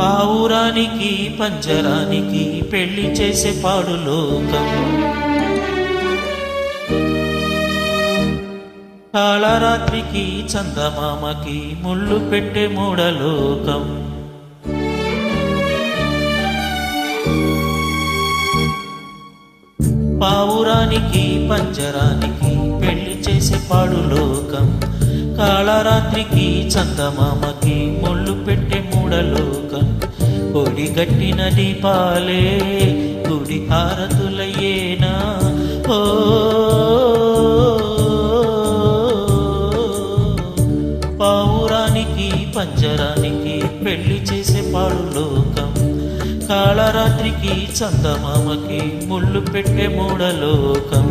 పావురానికి పంజరానికి పెళ్ళి చేసే పాడు లోకం. కాళరాత్రికి చందమామకి ముళ్ళు పెట్టే మూడలోకం పావురానికి పంజరానికి పెళ్ళి చేసే పాడు లోకం. కాళరాత్రికి చందమామకి ముళ్ళు పెట్టే మూడలోకం ఒడి గట్టిన దీపాలే గుడి హారతులయ్యేనా? ఓ పావురానికి పంజరానికి పెళ్ళి చేసే పాడు లోకం. కాళరాత్రికి చందమామకి ముళ్ళు పెట్టే మూడలోకం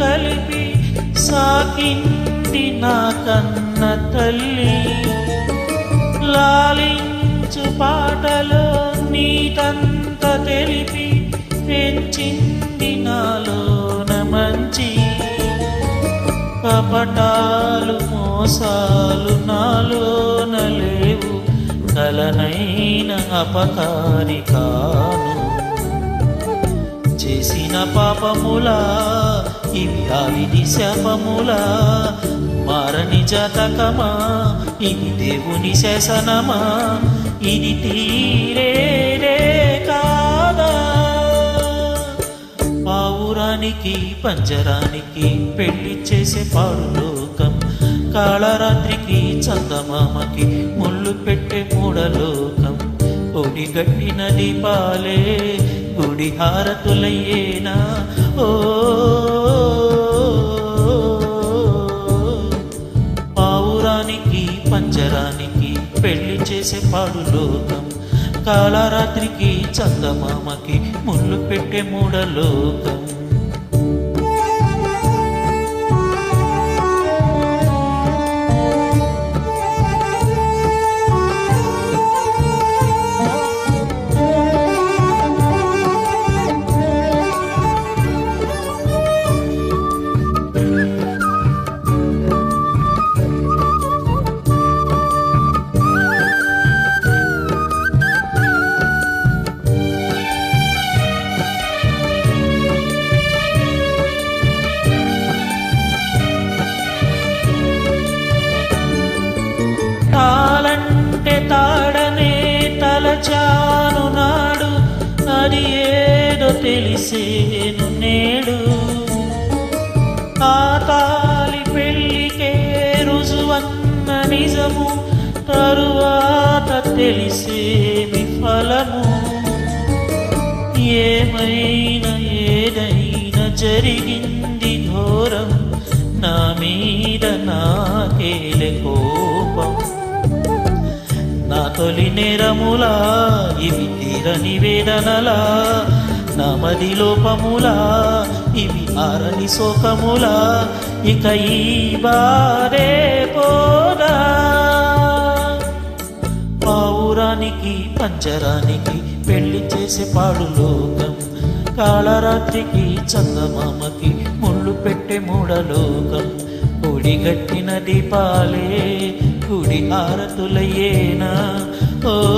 కలిపి సాకింది నా కన్న తల్లి. లాలించు పాటలో నీటంత తెలిపి పెంచింది నాలోన మంచి. కపటాలు మోసాలు నాలోన లేవు. కలనైన అపకారి కాను. చేసిన పాపములా ఇవి ఆవిది శాపములా మారని జాతకమా? ఇది దేవుని శాసనమా? ఇది తీరే కాదా? పావురానికి పంజరానికి పెళ్ళి చేసే పాడు లోకం కాళరాత్రికి చందమామకి ముళ్ళు పెట్టే మూడలోకం ఒడి గట్టిన దీపాలే గుడి హారతులయ్యేనా? ఓ పావురానికి పంజరానికి పెళ్ళి చేసే పాడు లోకం. కాలరాత్రికి చందమామకి ముళ్ళు పెట్టే మూడలోకం తలచాను నాడు అది ఏదో తెలిసేను నేడు. ఆ తాలి పెళ్ళికే రుజువన్న నిజము తరువాత తెలిసేమి ఫలము. ఏమైనా ఏదైనా జరిగింది ఘోరం నా మీద నాకేలే కోపం తొలి నేరములా ఇవి తీరని వేదనలా నమది లోపములా ఇవి ఆరని శోకములా. ఇక ఈ బారే పోదా. పావురానికి పంజరానికి పెళ్ళి చేసే పాడు లోకం. కాళరాత్రికి చందమామకి ముళ్ళు పెట్టే మూడలోకం ఒడిగట్టిన దీపాలే గుడి హారతులయ్యేనా? ఓ.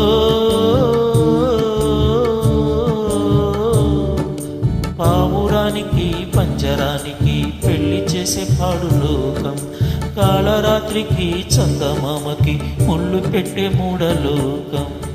పావురానికి పంజరానికి పెళ్ళి చేసే పాడు లోకం. కాళరాత్రికి చందమామకి ముళ్ళు పెట్టే మూడలోకం